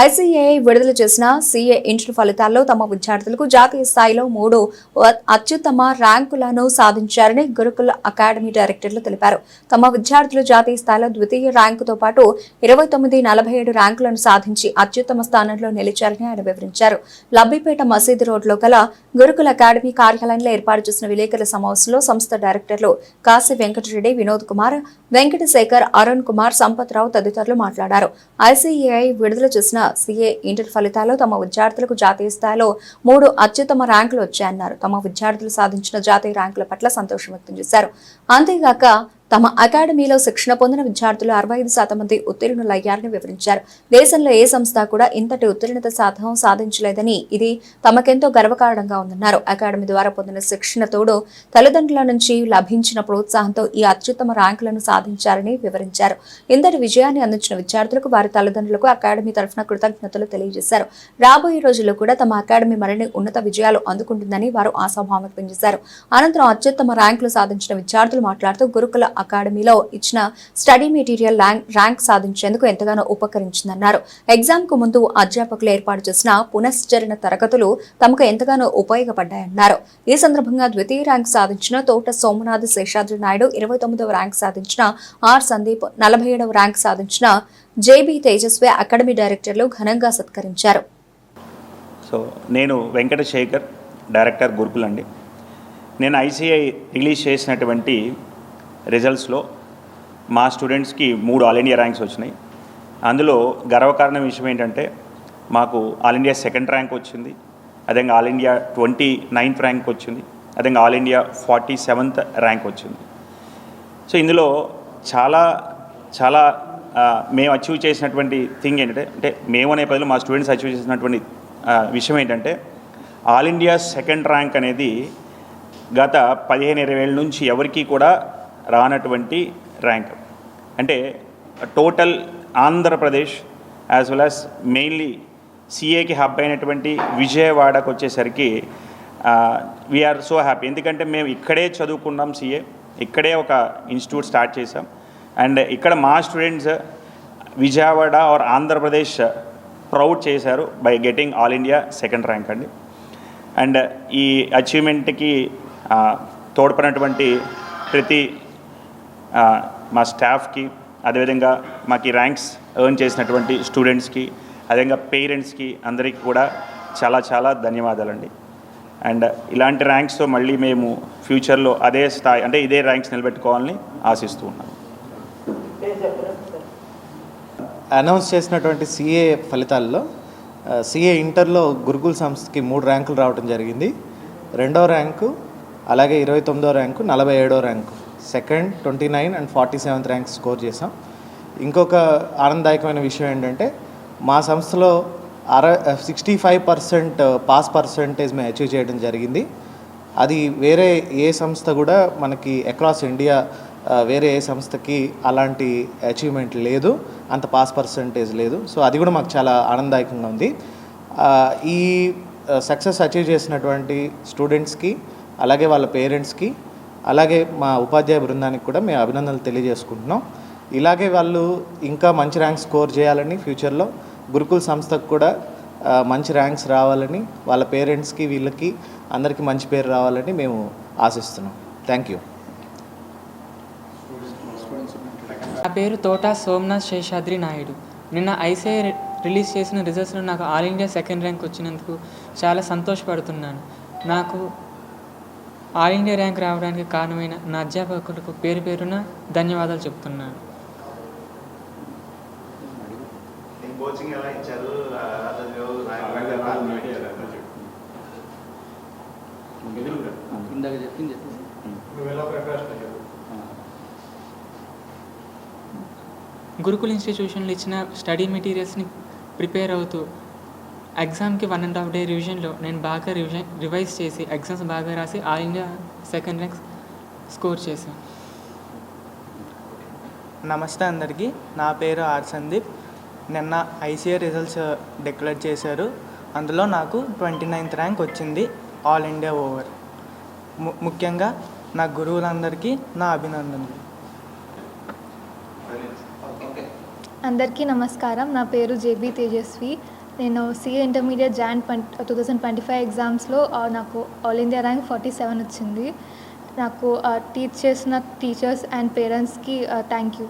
ICAI విడుదల చేసిన CA inter ఫలితాల్లో తమ విద్యార్థులకు జాతీయ స్థాయిలో మూడు అత్యుత్తమ ర్యాంకులను సాధించారని గురుకుల అకాడమీ డైరెక్టర్లు తెలిపారు. తమ విద్యార్థులు జాతీయ స్థాయిలో ద్వితీయ ర్యాంకుతో పాటు ఇరవై తొమ్మిది నలభై ఏడు ర్యాంకులను సాధించి అత్యుత్తమ స్థానంలో నిలిచారని ఆయన వివరించారు. లబ్బిపేట మసీదు రోడ్లో గల గురుకుల అకాడమీ కార్యాలయంలో ఏర్పాటు చేసిన విలేకరుల సమావేశంలో సంస్థ డైరెక్టర్లు కాశీ వెంకటరెడ్డి వినోద్ కుమార్ వెంకటశేఖర్ అరుణ్ కుమార్ సంపత్ రావు తదితరులు మాట్లాడారు. ఐసీఏఐ విడుదల చేసిన సీఏ ఇంటర్ ఫలితాల్లో తమ విద్యార్థులకు జాతీయ స్థాయిలో మూడు అత్యుత్తమ ర్యాంకులు వచ్చాయన్నారు. తమ విద్యార్థులు సాధించిన జాతీయ ర్యాంకుల పట్ల సంతోషం వ్యక్తం చేశారు. అంతేగాక తమ అకాడమీలో శిక్షణ పొందిన విద్యార్థులు అరవై ఐదు శాతం మంది ఉత్తీర్ణులయ్యారని వివరించారు. దేశంలో ఏ సంస్థ కూడా ఇంతటి ఉత్తీర్ణత శాతం సాధించలేదని ఇది తమకెంతో గర్వకారణంగా ఉందన్నారు. అకాడమీ ద్వారా పొందిన శిక్షణ తోడు తల్లిదండ్రుల నుంచి లభించిన ప్రోత్సాహంతో ఈ అత్యుత్తమ ర్యాంకులను సాధించారని వివరించారు. ఇంతటి విజయాన్ని అందించిన విద్యార్థులకు వారి తల్లిదండ్రులకు అకాడమీ తరఫున కృతజ్ఞతలు తెలియజేశారు. రాబోయే రోజుల్లో కూడా తమ అకాడమీ మరిన్ని ఉన్నత విజయాలు అందుకుంటుందని వారు ఆశాభావం వ్యక్తం చేశారు. అనంతరం అత్యుత్తమ ర్యాంకులు సాధించిన విద్యార్థులు మాట్లాడుతూ గురుకుల అకాడమీలో ఇచ్చిన స్టడీ మెటీరియల్ ర్యాంక్ ర్యాంక్ సాధించేందుకు ఎంతగానో ఉపకరించిందన్నారు. ఎగ్జామ్కు ముందు అధ్యాపకులు ఏర్పాటు చేసిన పునశ్చరణ తరగతులు తమకు ఎంతగానో ఉపయోగపడ్డాయన్నారు. ఈ సందర్భంగా ద్వితీయ ర్యాంక్ సాధించిన తోట సోమనాథ్ శేషాద్రి నాయుడు ఇరవై తొమ్మిదవ ర్యాంక్ సాధించిన ఆర్ సందీప్ నలభై ఏడవ ర్యాంక్ సాధించిన జేబీ తేజస్వి అకాడమీ డైరెక్టర్లు ఘనంగా సత్కరించారు. సో నేను వెంకటశేఖర్ డైరెక్టర్ గురుకుల్ అండి నేను ఐసీఐ రిలీజ్ చేసినటువంటి రిజల్ట్స్లో మా స్టూడెంట్స్కి మూడు ఆల్ ఇండియా ర్యాంక్స్ వచ్చినాయి. అందులో గర్వకారణం విషయం ఏంటంటే మాకు ఆల్ ఇండియా సెకండ్ ర్యాంక్ వచ్చింది. అదేవిధంగా all India twenty ninth rank వచ్చింది. అదేవిధంగా all India forty seventh rank వచ్చింది. సో ఇందులో చాలా చాలా మేము అచీవ్ చేసినటువంటి థింగ్ ఏంటంటే అంటే మేము అనే పదిలో మా స్టూడెంట్స్ అచీవ్ చేసినటువంటి విషయం ఏంటంటే ఆల్ ఇండియా సెకండ్ ర్యాంక్ అనేది గత పదిహేను ఇరవై ఏళ్ళ నుంచి ఎవరికీ కూడా రానటువంటి ర్యాంక్. అంటే total Andhra Pradesh as well as mainly సిఏకి hub అయినటువంటి విజయవాడకు వచ్చేసరికి వీఆర్ సో హ్యాపీ ఎందుకంటే మేము ఇక్కడే చదువుకున్నాం సిఏ. ఇక్కడే ఒక ఇన్స్టిట్యూట్ స్టార్ట్ చేసాం అండ్ ఇక్కడ మా students Vijayawada or Andhra Pradesh proud చేశారు by getting all India second rank అండి. అండ్ ఈ అచీవ్మెంట్కి తోడ్పడినటువంటి ప్రతి మా స్టాఫ్కి అదేవిధంగా మాకు ఈ ర్యాంక్స్ ఎర్న్ చేసినటువంటి స్టూడెంట్స్కి అదేవిధంగా పేరెంట్స్కి అందరికీ కూడా చాలా చాలా ధన్యవాదాలండి. అండ్ ఇలాంటి ర్యాంక్స్తో మళ్ళీ మేము ఫ్యూచర్లో అదే స్థాయి అంటే ఇదే ర్యాంక్స్ నిలబెట్టుకోవాలని ఆశిస్తూ ఉన్నాం. అనౌన్స్ చేసినటువంటి సిఏ ఫలితాల్లో సిఏ ఇంటర్లో గురుకుల్ సంస్థకి మూడు ర్యాంకులు రావడం జరిగింది. రెండో ర్యాంకు అలాగే ఇరవై తొమ్మిదో ర్యాంకు నలభై ఏడో rank. Second twenty nine and forty seventh rank score చేసాం ఇంకొక ఆనందదాయకమైన విషయం ఏంటంటే మా సంస్థలో అర sixty five percent pass percentage మేము అచీవ్ చేయడం జరిగింది. అది వేరే ఏ సంస్థ కూడా మనకి అక్రాస్ ఇండియా వేరే ఏ సంస్థకి అలాంటి అచీవ్మెంట్ లేదు. అంత పాస్ పర్సంటేజ్ లేదు. సో అది కూడా మాకు చాలా ఆనందదాయకంగా ఉంది. ఈ సక్సెస్ అచీవ్ చేసినటువంటి స్టూడెంట్స్కి అలాగే వాళ్ళ పేరెంట్స్కి అలాగే మా ఉపాధ్యాయ బృందానికి కూడా మేము అభినందనలు తెలియజేసుకుంటున్నాం. ఇలాగే వాళ్ళు ఇంకా మంచి ర్యాంక్ స్కోర్ చేయాలని ఫ్యూచర్లో గురుకుల సంస్థకు కూడా మంచి ర్యాంక్స్ రావాలని వాళ్ళ పేరెంట్స్కి వీళ్ళకి అందరికీ మంచి పేరు రావాలని మేము ఆశిస్తున్నాం. Thank you. నా పేరు తోట సోమనాథ్ శేషాద్రి నాయుడు. నిన్న ఐసీఐ రిలీజ్ చేసిన రిజల్ట్స్లో నాకు ఆల్ ఇండియా సెకండ్ ర్యాంక్ వచ్చినందుకు చాలా సంతోషపడుతున్నాను. నాకు ఆల్ ఇండియా ర్యాంక్ రావడానికి కారణమైన నా అధ్యాపకులకు పేరు పేరున ధన్యవాదాలు చెప్తున్నాను గురుకుల్ ఇన్స్టిట్యూషన్లో ఇచ్చిన స్టడీ మెటీరియల్స్ని ప్రిపేర్ అవుతూ ఎగ్జామ్కి వన్ అండ్ హాఫ్ డే రివిజన్లో నేను బాగా రివిజన్ రివైజ్ చేసి ఎగ్జామ్స్ బాగా రాసి all India second rank score చేశాను నమస్తే అందరికీ. నా పేరు ఆర్ సందీప్. నిన్న ఐసీఐ రిజల్ట్స్ డిక్లేర్ చేశారు. అందులో నాకు ట్వంటీ నైన్త్ ర్యాంక్ వచ్చింది. All India over. ము ముఖ్యంగా నా గురువులందరికీ నా అభినందనలు. అందరికీ నమస్కారం. నా పేరు జేబీ తేజస్వి. నేను CA intermediate Jan two thousand twenty five ఎగ్జామ్స్లో నాకు all India rank forty seven వచ్చింది. నాకు టీచ్ చేసిన టీచర్స్ అండ్ పేరెంట్స్కి థ్యాంక్ యూ